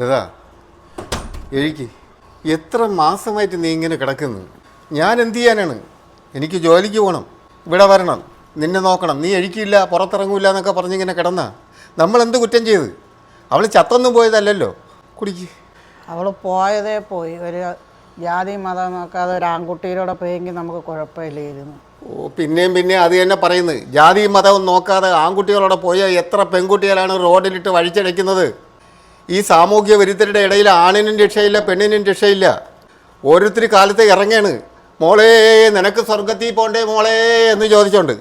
ലതാ എഴുക്ക്. എത്ര മാസമായിട്ട് നീ ഇങ്ങനെ കിടക്കുന്നു? ഞാൻ എന്തു ചെയ്യാനാണ്? എനിക്ക് ജോലിക്ക് പോകണം. ഇവിടെ വരണം. നിന്നെ നോക്കണം. നീ എഴുക്കില്ല പുറത്തിറങ്ങൂല എന്നൊക്കെ പറഞ്ഞിങ്ങനെ കിടന്ന. നമ്മൾ എന്ത് കുറ്റം ചെയ്ത്? അവൾ ചത്തൊന്നും പോയതല്ലല്ലോ. കുടിക്ക്. അവൾ പോയതേ പോയി. ഒരു ജാതി മതം നോക്കാതെ ഒരു ആൺകുട്ടിയിലൂടെ പോയെങ്കിൽ നമുക്ക് കുഴപ്പമില്ലായിരുന്നു. ഓ പിന്നെയും പിന്നെ അത് തന്നെ പറയുന്നത്. ജാതിയും മതവും നോക്കാതെ ആൺകുട്ടികളോടെ പോയ എത്ര പെൺകുട്ടികളാണ് റോഡിലിട്ട് വഴിച്ചടയ്ക്കുന്നത്? ഈ സാമൂഹ്യ വിരുദ്ധരുടെ ഇടയിൽ ആണിനും രക്ഷയില്ല പെണ്ണിനും രക്ഷയില്ല. ഓരോരുത്തർ കാലത്ത് ഇറങ്ങാണ്. മോളേ നിനക്ക് സ്വർഗത്തിൽ പോണ്ടേ മോളേ എന്ന് ചോദിച്ചോണ്ട്.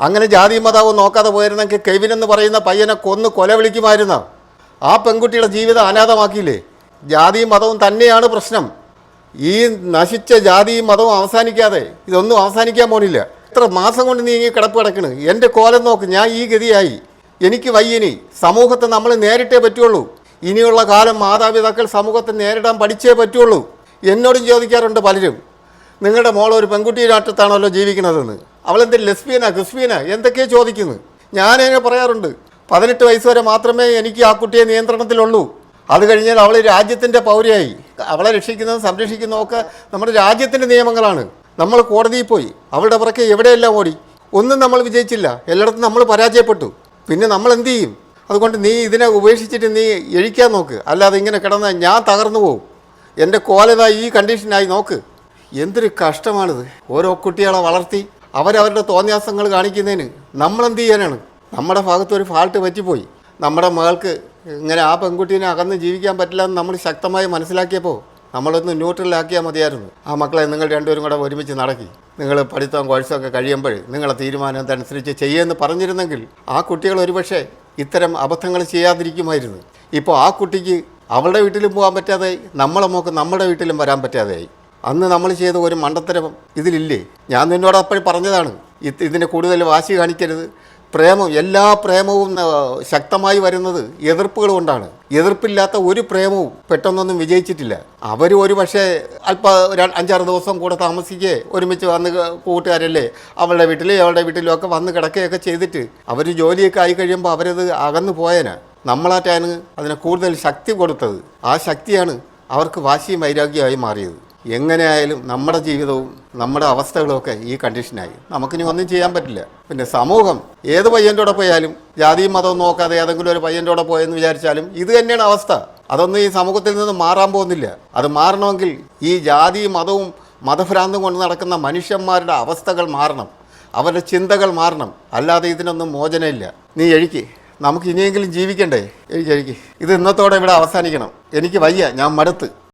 അങ്ങനെ ജാതി മതവും നോക്കാതെ പോയിരുന്നെങ്കിൽ കെവിൻ എന്ന് പറയുന്ന പയ്യനെ കൊന്ന് കൊല വിളിക്കുമായിരുന്ന? ആ പെൺകുട്ടിയുടെ ജീവിതം അനാഥമാക്കിയില്ലേ? ജാതിയും മതവും തന്നെയാണ് പ്രശ്നം. ഈ നശിച്ച ജാതിയും മതവും അവസാനിക്കാതെ ഇതൊന്നും അവസാനിക്കാൻ പോണില്ല. എത്ര മാസം കൊണ്ട് നീ ഇങ്ങനെ കിടപ്പ് കിടക്കണ്. എന്റെ കോലം നോക്ക് ഞാൻ ഈ ഗതിയായി. എനിക്ക് വയ്യനി സമൂഹത്തെ നമ്മൾ നേരിട്ടേ പറ്റുള്ളൂ. ഇനിയുള്ള കാലം മാതാപിതാക്കൾ സമൂഹത്തെ നേരിടാൻ പഠിച്ചേ പറ്റുള്ളൂ. എന്നോടും ചോദിക്കാറുണ്ട് പലരും. നിങ്ങളുടെ മോൾ ഒരു പെൺകുട്ടിയിലാട്ടത്താണല്ലോ ജീവിക്കുന്നതെന്ന്. അവളെന്ത് ലെസ്ബിയനാ ക്രിസ്ബിയനാ? എന്തൊക്കെയോ ചോദിക്കുന്നു? ഞാനതിനെ പറയാറുണ്ട്. പതിനെട്ട് വയസ്സ് വരെ മാത്രമേ എനിക്ക് ആ കുട്ടിയെ നിയന്ത്രണത്തിലുള്ളൂ. അത് കഴിഞ്ഞാൽ അവൾ രാജ്യത്തിന്റെ പൗരയായി. അവളെ രക്ഷിക്കുന്നതും സംരക്ഷിക്കുന്നതും ഒക്കെ നമ്മുടെ രാജ്യത്തിന്റെ നിയമങ്ങളാണ്. നമ്മൾ കോടതിയിൽ പോയി. അവളുടെ പുറകെ എവിടെയെല്ലാം ഓടി? ഒന്നും നമ്മൾ വിജയിച്ചില്ല. എല്ലായിടത്തും നമ്മൾ പരാജയപ്പെട്ടു. പിന്നെ നമ്മൾ എന്ത് ചെയ്യും? അതുകൊണ്ട് നീ ഇതിനെ ഉപേക്ഷിച്ചിട്ട് നീ എഴിക്കാൻ നോക്ക്. അല്ലാതെ ഇങ്ങനെ കിടന്ന് ഞാൻ തകർന്നു പോകും എന്റെ കോലത ഈ കണ്ടീഷനായി നോക്ക്. എന്തൊരു കഷ്ടമാണിത്. ഓരോ കുട്ടികളെ വളർത്തി അവരവരുടെ തോന്നിയാസങ്ങൾ കാണിക്കുന്നതിന് നമ്മളെന്ത് ചെയ്യാനാണ്? നമ്മുടെ ഭാഗത്ത് ഒരു ഫാൾട്ട് പറ്റിപ്പോയി. നമ്മുടെ മകൾക്ക് ഇങ്ങനെ ആ പെൺകുട്ടീനെ അകന്ന് ജീവിക്കാൻ പറ്റില്ല എന്ന് നമ്മൾ ശക്തമായി മനസ്സിലാക്കിയപ്പോൾ നമ്മളൊന്ന് ന്യൂട്രലാക്കിയാൽ മതിയായിരുന്നു. ആ മക്കളെ നിങ്ങൾ രണ്ടുപേരും കൂടെ ഒരുമിച്ച് നടക്കി. നിങ്ങൾ പഠിത്തവും കോഴ്സൊക്കെ കഴിയുമ്പോൾ നിങ്ങളെ തീരുമാനം അനുസരിച്ച് ചെയ്യുമെന്ന് പറഞ്ഞിരുന്നെങ്കിൽ ആ കുട്ടികൾ ഒരുപക്ഷെ ഇത്തരം അബദ്ധങ്ങൾ ചെയ്യാതിരിക്കുമായിരുന്നു. ഇപ്പോൾ ആ കുട്ടിക്ക് അവളുടെ വീട്ടിലും പോകാൻ പറ്റാതെ നമ്മളെ മോക്ക് നമ്മുടെ വീട്ടിലും വരാൻ പറ്റാതെയായി. അന്ന് നമ്മൾ ചെയ്ത ഒരു മണ്ടത്തരം ഇതിലില്ലേ? ഞാൻ നിന്നോട് അപ്പോഴും പറഞ്ഞതാണ് ഇതിനെ ഇതിന് കൂടുതൽ വാശി കാണിക്കരുത്. പ്രേമം എല്ലാ പ്രേമവും ശക്തമായി വരുന്നത് എതിർപ്പുകൾ കൊണ്ടാണ്. എതിർപ്പില്ലാത്ത ഒരു പ്രേമവും പെട്ടെന്നൊന്നും വിജയിച്ചിട്ടില്ല. അവർ ഒരു പക്ഷേ അല്പ അഞ്ചാറ് ദിവസം കൂടെ താമസിക്കേ ഒരുമിച്ച് വന്ന് കൂട്ടുകാരല്ലേ അവളുടെ വീട്ടിലും അവളുടെ വീട്ടിലും ഒക്കെ വന്ന് കിടക്കുകയൊക്കെ ചെയ്തിട്ട് അവർ ജോലിയൊക്കെ ആയി കഴിയുമ്പോൾ അവരത് അകന്നു പോയനാ. നമ്മളാറ്റാണ് അതിനെ കൂടുതൽ ശക്തി കൊടുത്തത്. ആ ശക്തിയാണ് അവർക്ക് വാശിയും വൈരാഗ്യമായി മാറിയത്. എങ്ങനെയായാലും നമ്മുടെ ജീവിതവും നമ്മുടെ അവസ്ഥകളും ഒക്കെ ഈ കണ്ടീഷനായി. നമുക്കിനി ഒന്നും ചെയ്യാൻ പറ്റില്ല. പിന്നെ സമൂഹം ഏത് പയ്യന്റെ കൂടെ പോയാലും ജാതിയും മതവും നോക്കാതെ ഏതെങ്കിലും ഒരു പയ്യന്റെ കൂടെ പോയെന്ന് വിചാരിച്ചാലും ഇത് തന്നെയാണ് അവസ്ഥ. അതൊന്നും ഈ സമൂഹത്തിൽ നിന്ന് മാറാൻ പോകുന്നില്ല. അത് മാറണമെങ്കിൽ ഈ ജാതിയും മതവും മതഭ്രാന്തം കൊണ്ട് നടക്കുന്ന മനുഷ്യന്മാരുടെ അവസ്ഥകൾ മാറണം. അവരുടെ ചിന്തകൾ മാറണം. അല്ലാതെ ഇതിനൊന്നും മോചനമില്ല. നീ എഴുക്കി. നമുക്ക് ഇനിയെങ്കിലും ജീവിക്കണ്ടേ? എഴുക്കി എഴുക്കി. ഇത് ഇന്നത്തോടെ ഇവിടെ അവസാനിക്കണം. എനിക്ക് വയ്യ. ഞാൻ മടുത്ത്.